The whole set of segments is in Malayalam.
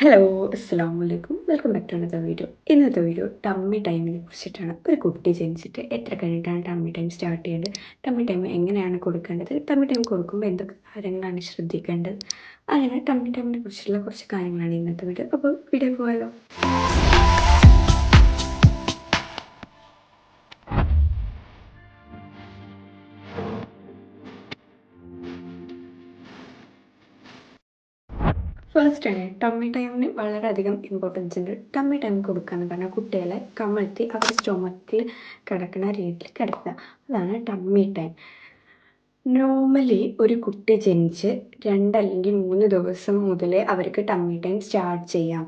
ഹലോ അസ്സാം വലൈക്കും welcome back to another video ഇന്നത്തെ വീഡിയോ ടമ്മി ടൈമിനെ കുറിച്ചിട്ടാണ്. ഒരു കുട്ടി ജനിച്ചിട്ട് എത്ര കഴിഞ്ഞിട്ടാണ് ടമ്മി ടൈം സ്റ്റാർട്ട് ചെയ്യേണ്ടത്? ടമ്മി ടൈം എങ്ങനെയാണ് കൊടുക്കേണ്ടത്? ടമ്മി ടൈം കൊടുക്കുമ്പോൾ എന്തൊക്കെ കാര്യങ്ങളാണ് ശ്രദ്ധിക്കേണ്ടത്? അങ്ങനെ ടമ്മി ടൈമിനെ കുറിച്ചുള്ള കുറച്ച് കാര്യങ്ങളാണ് ഇന്നത്തെ വീഡിയോ അപ്പോൾ വീഡിയോ പോയാലോ? ഫസ്റ്റ് ആണ് ടമ്മി ടൈമിന് വളരെയധികം ഇമ്പോർട്ടൻസ് ഉണ്ട്. ടമ്മി ടൈം കൊടുക്കുക എന്ന് പറഞ്ഞാൽ കുട്ടികളെ കമഴ്ത്തി അവരുടെ സ്റ്റൊമക്കിൽ കിടക്കുന്ന രീതിയിൽ കിടക്കുക. അതാണ് ടമ്മി ടൈം നോർമലി ഒരു കുട്ടി ജനിച്ച് രണ്ടല്ലെങ്കിൽ മൂന്ന് ദിവസം മുതലേ അവർക്ക് ടമ്മി ടൈം സ്റ്റാർട്ട് ചെയ്യാം.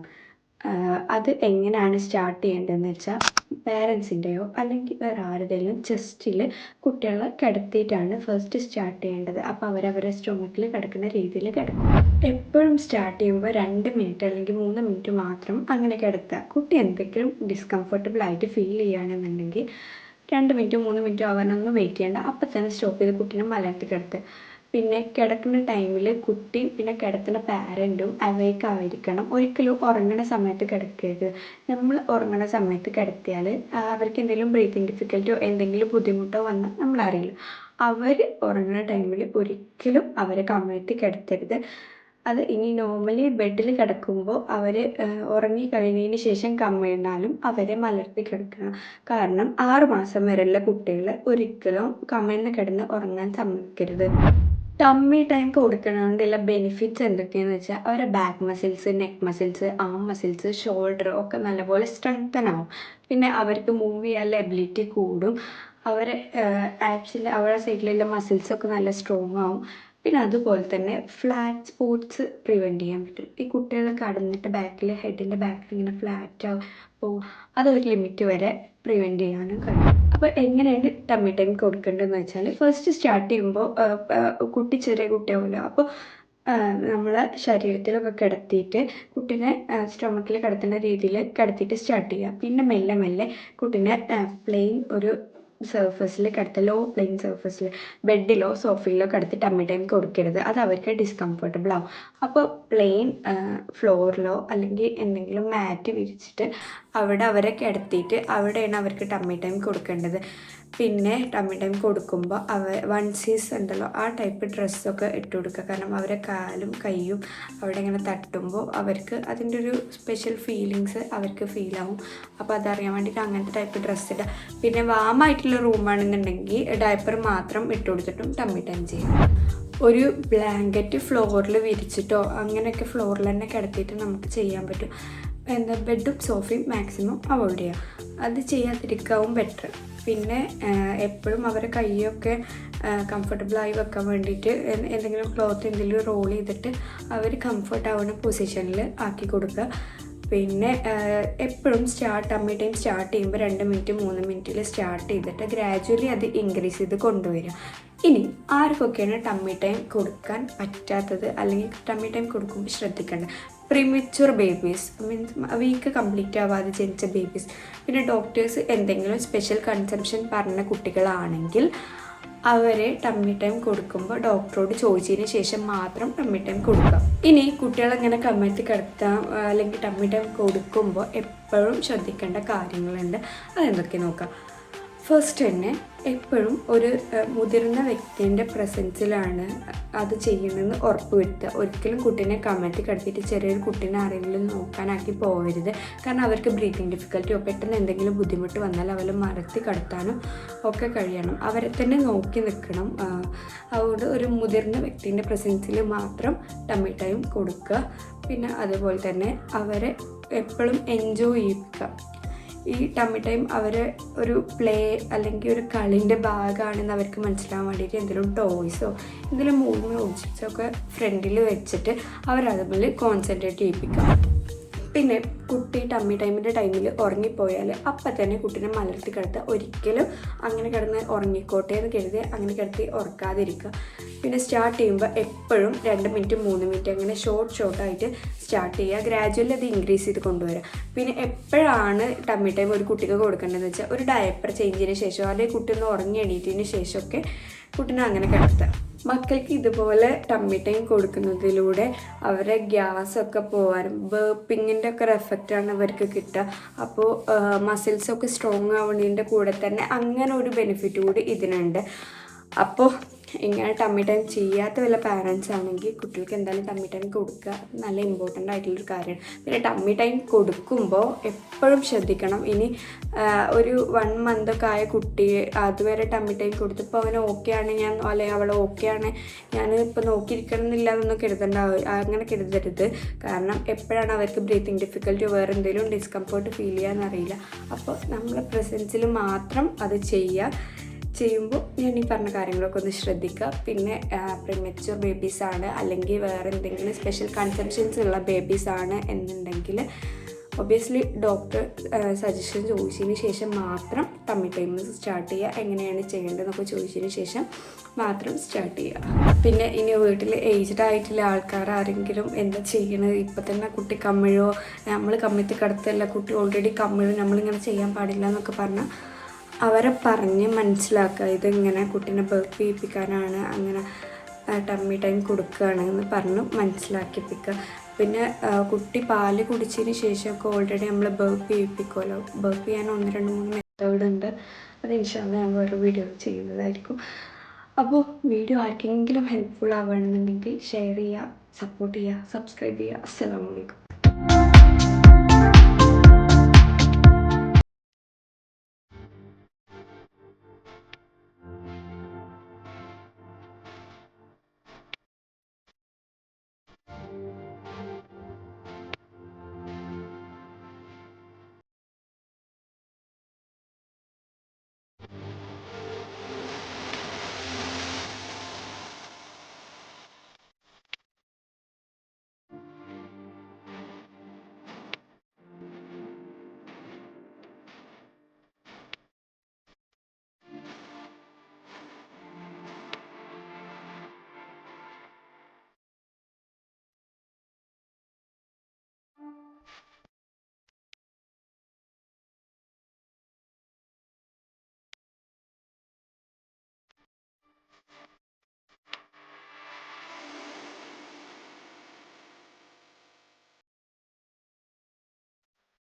അത് എങ്ങനെയാണ് സ്റ്റാർട്ട് ചെയ്യേണ്ടതെന്ന് വെച്ചാൽ പേരൻസിന്റെയോ അല്ലെങ്കിൽ വേറെ ആരുടെയെങ്കിലും ചെസ്റ്റിൽ കുട്ടികളെ കിടത്തിയിട്ടാണ് ഫസ്റ്റ് സ്റ്റാർട്ട് ചെയ്യേണ്ടത്. അപ്പോൾ അവരവരുടെ സ്റ്റൊമക്കിൽ കിടക്കുന്ന രീതിയിൽ കിടക്കും. എപ്പോഴും സ്റ്റാർട്ട് ചെയ്യുമ്പോൾ രണ്ട് മിനിറ്റ് അല്ലെങ്കിൽ മൂന്ന് മിനിറ്റ് മാത്രം അങ്ങനെ കിടത്തുക കുട്ടി എന്തെങ്കിലും ഡിസ്കംഫർട്ടബിൾ ആയിട്ട് ഫീൽ ചെയ്യുകയാണെന്നുണ്ടെങ്കിൽ രണ്ട് മിനിറ്റ് മൂന്ന് മിനിറ്റ് ആവാനൊന്നും വെയിറ്റ് ചെയ്യേണ്ട. അപ്പം തന്നെ സ്റ്റോപ്പ് ചെയ്ത് കുട്ടീനെ മലർത്തി കിടത്തുക പിന്നെ കിടക്കുന്ന ടൈമിൽ കുട്ടി പിന്നെ കിടത്തുന്ന പാരന്റും അവേക്ക് ആയിരിക്കണം. ഒരിക്കലും ഉറങ്ങണ സമയത്ത് കിടക്കരുത്. നമ്മൾ ഉറങ്ങണ സമയത്ത് കിടത്തിയാൽ അവർക്ക് എന്തെങ്കിലും ബ്രീത്തിങ് ഡിഫിക്കൽറ്റിയോ എന്തെങ്കിലും ബുദ്ധിമുട്ടോ വന്നാൽ നമ്മളറിയില്ല അവർ ഉറങ്ങുന്ന ടൈമിൽ ഒരിക്കലും അവരെ കമഴ്ത്തി കിടത്തരുത്. അത് ഇനി നോർമലി ബെഡിൽ കിടക്കുമ്പോൾ അവർ ഉറങ്ങി കഴിഞ്ഞതിന് ശേഷം കമിഴ്ന്നാലും അവരെ മലർത്തി കിടക്കണം. കാരണം ആറ് മാസം വരെയുള്ള കുട്ടികൾ ഒരിക്കലും കമിഴ്ന്ന് കിടന്ന് ഉറങ്ങാൻ സമ്മതിക്കരുത്. ടമ്മി ടൈം കൊടുക്കണതുകൊണ്ടുള്ള ബെനിഫിറ്റ്സ് എന്തൊക്കെയാണെന്ന് വെച്ചാൽ അവരെ back muscles neck muscles arm muscles shoulder ഒക്കെ നല്ലപോലെ സ്ട്രെങ്തൻ ആവും. പിന്നെ അവർക്ക് മൂവ് ചെയ്യാനുള്ള എബിലിറ്റി കൂടും. അവരെ ആപ്സിൽ അവരുടെ സൈഡിലുള്ള മസിൽസൊക്കെ നല്ല സ്ട്രോങ് ആവും. പിന്നെ അതുപോലെ തന്നെ ഫ്ലാറ്റ് സ്പോട്സ് പ്രിവെന്റ് ചെയ്യാൻ പറ്റും. ഈ കുട്ടികൾ കടന്നിട്ട് ബാക്കിൽ ഹെഡിന്റെ ബാക്കിൽ ഇങ്ങനെ ഫ്ലാറ്റ് ആവും. അപ്പോൾ അതൊരു ലിമിറ്റ് വരെ പ്രിവെന്റ് ചെയ്യാനും കഴിയും. അപ്പോൾ എങ്ങനെയാണ് ടമ്മി ടൈം കൊടുക്കേണ്ടതെന്ന് വെച്ചാൽ ഫസ്റ്റ് സ്റ്റാർട്ട് ചെയ്യുമ്പോൾ കുട്ടി ചെറിയ കുട്ടിയാവുമല്ലോ അപ്പോൾ നമ്മളെ ശരീരത്തിലൊക്കെ കിടത്തിയിട്ട് കുട്ടീനെ സ്റ്റൊമക്കിൽ കിടത്തുന്ന രീതിയിൽ കിടത്തിയിട്ട് സ്റ്റാർട്ട് ചെയ്യുക. പിന്നെ മെല്ലെ മെല്ലെ കുട്ടീനെ പ്ലെയിൻ ഒരു സർഫസിൽ കിടത്തുക ലോ പ്ലെയിൻ സർഫസിൽ ബെഡിലോ സോഫയിലോ കിടത്തി ടമ്മി ടൈം കൊടുക്കരുത്. അത് അവർക്ക് ഡിസ്കംഫർട്ടബിൾ ആവും. അപ്പോൾ പ്ലെയിൻ ഫ്ലോറിലോ അല്ലെങ്കിൽ എന്തെങ്കിലും മാറ്റ് വിരിച്ചിട്ട് അവിടെ അവരെ കിടത്തിയിട്ട് അവിടെയാണ് അവർക്ക് ടമ്മി ടൈം കൊടുക്കേണ്ടത്. പിന്നെ ടമ്മി ടൈം കൊടുക്കുമ്പോൾ അവ വൺ സീസ് ഉണ്ടല്ലോ ആ ടൈപ്പ് ഡ്രസ്സൊക്കെ ഇട്ട് കൊടുക്കുക. കാരണം അവരെ കാലും കൈയും അവിടെ ഇങ്ങനെ തട്ടുമ്പോൾ അവർക്ക് അതിന്റെ ഒരു സ്പെഷ്യൽ ഫീലിങ്സ് അവർക്ക് ഫീലാവും അപ്പോൾ അതറിയാൻ വേണ്ടിയിട്ട് അങ്ങനത്തെ ടൈപ്പ് ഡ്രസ്സ് ഇടുക. പിന്നെ വാമായിട്ടുള്ള റൂമാണെന്നുണ്ടെങ്കിൽ ഡയപ്പർ മാത്രം ഇട്ട് കൊടുത്തിട്ടും ടമ്മി ടൈം ചെയ്യാം ഒരു ബ്ലാങ്കറ്റ് ഫ്ലോറിൽ വിരിച്ചിട്ടോ അങ്ങനെയൊക്കെ ഫ്ലോറിൽ തന്നെ കിടത്തിയിട്ട് നമുക്ക് ചെയ്യാൻ പറ്റും. എന്താ ബെഡും സോഫയും മാക്സിമം അവോയ്ഡ് ചെയ്യുക. അത് ചെയ്യാതിരിക്കാവും ബെറ്റർ പിന്നെ എപ്പോഴും അവരെ കൈയൊക്കെ കംഫർട്ടബിളായി വെക്കാൻ വേണ്ടിയിട്ട് എന്തെങ്കിലും ക്ലോത്ത് എന്തെങ്കിലും റോൾ ചെയ്തിട്ട് അവർ കംഫർട്ട് ആവുന്ന പൊസിഷനിൽ ആക്കി കൊടുക്കുക. പിന്നെ എപ്പോഴും സ്റ്റാർട്ട് അമ്മി ടൈം സ്റ്റാർട്ട് ചെയ്യുമ്പോൾ രണ്ട് മിനിറ്റ് മൂന്ന് മിനിറ്റിൽ സ്റ്റാർട്ട് ചെയ്തിട്ട് ഗ്രാജുവലി അത് ഇൻക്രീസ് ചെയ്ത് കൊണ്ടുവരിക. ഇനി ആർക്കൊക്കെയാണ് ടമ്മി ടൈം കൊടുക്കാൻ പറ്റാത്തത്? അല്ലെങ്കിൽ ടമ്മി ടൈം കൊടുക്കുമ്പോൾ ശ്രദ്ധിക്കേണ്ടത്? Premature babies means week complete ആവാതെ ജനിച്ച ബേബീസ് പിന്നെ ഡോക്ടേഴ്സ് എന്തെങ്കിലും സ്പെഷ്യൽ കൺസെപ്ഷൻ പറഞ്ഞ കുട്ടികളാണെങ്കിൽ അവരെ ടമ്മി ടൈം കൊടുക്കുമ്പോൾ ഡോക്ടറോട് ചോദിച്ചതിന് ശേഷം മാത്രം ടമ്മി ടൈം കൊടുക്കാം ഇനി കുട്ടികളെങ്ങനെ കമ്മിറ്റി കിടത്താം അല്ലെങ്കിൽ ടമ്മി ടൈം കൊടുക്കുമ്പോൾ എപ്പോഴും ശ്രദ്ധിക്കേണ്ട കാര്യങ്ങളുണ്ട്. അതെന്തൊക്കെ നോക്കാം. ഫസ്റ്റ് തന്നെ എപ്പോഴും ഒരു മുതിർന്ന വ്യക്തിന്റെ പ്രസൻസിലാണ് അത് ചെയ്യണമെന്ന് ഉറപ്പ് വരുത്തുക ഒരിക്കലും കുട്ടീനെ കമ്മറ്റി കിടത്തിയിട്ട് ചെറിയൊരു കുട്ടീനെ ആരെങ്കിലും നോക്കാനാക്കി പോകരുത് കാരണം അവർക്ക് ബ്രീത്തിങ് ഡിഫിക്കൽറ്റിയോ പെട്ടെന്ന് എന്തെങ്കിലും ബുദ്ധിമുട്ട് വന്നാൽ അവരെ മറത്തി കടത്താനും ഒക്കെ കഴിയണം. അവരെ തന്നെ നോക്കി നിൽക്കണം. അതുകൊണ്ട് ഒരു മുതിർന്ന വ്യക്തിന്റെ പ്രസൻസിൽ മാത്രം ടമ്മി ടൈം കൊടുക്കുക. പിന്നെ അതുപോലെ തന്നെ അവരെ എപ്പോഴും എൻജോയ് ചെയ്യിപ്പിക്കുക ഈ ടമ്മി ടൈം അവർ ഒരു പ്ലേ അല്ലെങ്കിൽ ഒരു കളിന്റെ ഭാഗമാണെന്ന് അവർക്ക് മനസ്സിലാവാൻ വേണ്ടിയിട്ട് എന്തെങ്കിലും ടോയ്സോ എന്തെങ്കിലും മൂവിങ് ഒബ്ജക്ട്സോ ഒക്കെ ഫ്രണ്ടിൽ വെച്ചിട്ട് അവരതുപോലെ കോൺസെൻട്രേറ്റ് ചെയ്യിപ്പിക്കുക പിന്നെ കുട്ടി ടമ്മി ടൈമിന്റെ ടൈമിൽ ഉറങ്ങിപ്പോയാൽ അപ്പം തന്നെ കുട്ടീനെ മലർത്തി കിടത്തുക ഒരിക്കലും അങ്ങനെ കിടന്ന് ഉറങ്ങിക്കോട്ടെ എന്ന് കരുതി അങ്ങനെ കിടത്തി ഉറക്കാതിരിക്കുക. പിന്നെ സ്റ്റാർട്ട് ചെയ്യുമ്പോൾ എപ്പോഴും രണ്ട് മിനിറ്റ് മൂന്ന് മിനിറ്റ് അങ്ങനെ ഷോർട്ട് ഷോർട്ടായിട്ട് സ്റ്റാർട്ട് ചെയ്യുക. ഗ്രാജുവലി അത് ഇൻക്രീസ് ചെയ്ത് കൊണ്ടുവരിക. പിന്നെ എപ്പോഴാണ് ടമ്മി ടൈം ഒരു കുട്ടിക്ക് കൊടുക്കേണ്ടതെന്ന് വെച്ചാൽ ഒരു ഡയപ്പർ ചേഞ്ചിന് ശേഷം അല്ലെങ്കിൽ കുട്ടി ഒന്ന് ഉറങ്ങി എണീറ്റതിന് ശേഷമൊക്കെ കുട്ടീനെ അങ്ങനെ കിടത്തുക മക്കൾക്ക് ഇതുപോലെ ടമ്മി ടൈം കൊടുക്കുന്നതിലൂടെ അവരെ ഗ്യാസ് ഒക്കെ പോകാനും ബേപ്പിങ്ങിന്റെ ഒക്കെ എഫക്റ്റാണ് അവർക്ക് കിട്ടുക. അപ്പോൾ മസിൽസൊക്കെ സ്ട്രോങ് ആവുന്നതിന്റെ കൂടെ തന്നെ അങ്ങനെ ഒരു ബെനിഫിറ്റ് കൂടി ഇതിനുണ്ട്. അപ്പോൾ ഇങ്ങനെ ടമ്മി ടൈം ചെയ്യാത്ത വല്ല പാരൻസ് ആണെങ്കിൽ കുട്ടികൾക്ക് എന്തായാലും ടമ്മി ടൈം കൊടുക്കുക. നല്ല ഇമ്പോർട്ടന്റ് ആയിട്ടുള്ളൊരു കാര്യമാണ് പിന്നെ ടമ്മി ടൈം കൊടുക്കുമ്പോൾ എപ്പോഴും ശ്രദ്ധിക്കണം. ഇനി ഒരു വൺ മന്തൊക്കെ ആയ കുട്ടി അതുവരെ ടമ്മി ടൈം കൊടുത്തപ്പോൾ അവന് ഓക്കെ ആണ് ഞാൻ അല്ലെ അവൾ ഓക്കെ ആണ് ഞാൻ ഇപ്പോൾ നോക്കിയിരിക്കണം എന്നില്ല എന്നൊന്നും കരുതണ്ട അങ്ങനെ കരുതരുത്. കാരണം എപ്പോഴാണ് അവർക്ക് ബ്രീത്തിങ് ഡിഫിക്കൽറ്റി വേറെ എന്തെങ്കിലും ഡിസ്കംഫർട്ട് ഫീൽ ചെയ്യാന്നറിയില്ല അപ്പോൾ നമ്മളെ പ്രസൻസിൽ മാത്രം അത് ചെയ്യുക. ചെയ്യുമ്പോൾ ഞാൻ ഈ പറഞ്ഞ കാര്യങ്ങളൊക്കെ ഒന്ന് ശ്രദ്ധിക്കുക. പിന്നെ പ്രിമച്ചുവർ ബേബീസ് ആണ് അല്ലെങ്കിൽ വേറെ എന്തെങ്കിലും സ്പെഷ്യൽ കൺസെപ്ഷൻസ് ഉള്ള ബേബീസ് ആണ് എന്നുണ്ടെങ്കിൽ ഒബിയസ്ലി ഡോക്ടർ സജഷൻ ചോദിച്ചതിന് ശേഷം മാത്രം തമ്മിൽ ടൈം സ്റ്റാർട്ട് ചെയ്യുക. എങ്ങനെയാണ് ചെയ്യേണ്ടതെന്നൊക്കെ ചോദിച്ചതിന് ശേഷം മാത്രം സ്റ്റാർട്ട് ചെയ്യുക. പിന്നെ ഇനി വീട്ടിൽ ഏജ്ഡ് ആയിട്ടുള്ള ആൾക്കാർ ആരെങ്കിലും എന്താ ചെയ്യണത്? ഇപ്പം തന്നെ കുട്ടി കമ്മിഴോ നമ്മൾ കമ്മിത്തി കിടത്തല്ല കുട്ടി ഓൾറെഡി കമ്മിഴോ നമ്മളിങ്ങനെ ചെയ്യാൻ പാടില്ല എന്നൊക്കെ പറഞ്ഞാൽ അവരെ പറഞ്ഞ് മനസ്സിലാക്കുക ഇതെങ്ങനെ കുട്ടീനെ ബേർക്ക് ചെയ്യിപ്പിക്കാനാണ് അങ്ങനെ ടമ്മി ടൈം കൊടുക്കുകയാണ് എന്ന് പറഞ്ഞ് മനസ്സിലാക്കിപ്പിക്കുക. പിന്നെ കുട്ടി പാൽ കുടിച്ചതിന് ശേഷമൊക്കെ ഓൾറെഡി നമ്മൾ ബേർക്ക് ചെയ്യിപ്പിക്കുമല്ലോ ബേർക്ക് ചെയ്യാൻ ഒന്ന് രണ്ട് മൂന്ന് മെത്തേഡ് ഉണ്ട്. അത് ഇൻഷാല്ല ഞാൻ വേറെ വീഡിയോ ചെയ്യുന്നതായിരിക്കും. അപ്പോൾ വീഡിയോ ആർക്കെങ്കിലും ഹെൽപ്ഫുൾ ആവുകയാണെന്നുണ്ടെങ്കിൽ ഷെയർ ചെയ്യുക സപ്പോർട്ട് ചെയ്യുക സബ്സ്ക്രൈബ് ചെയ്യുക. അസ്സലാമു അലൈക്കും.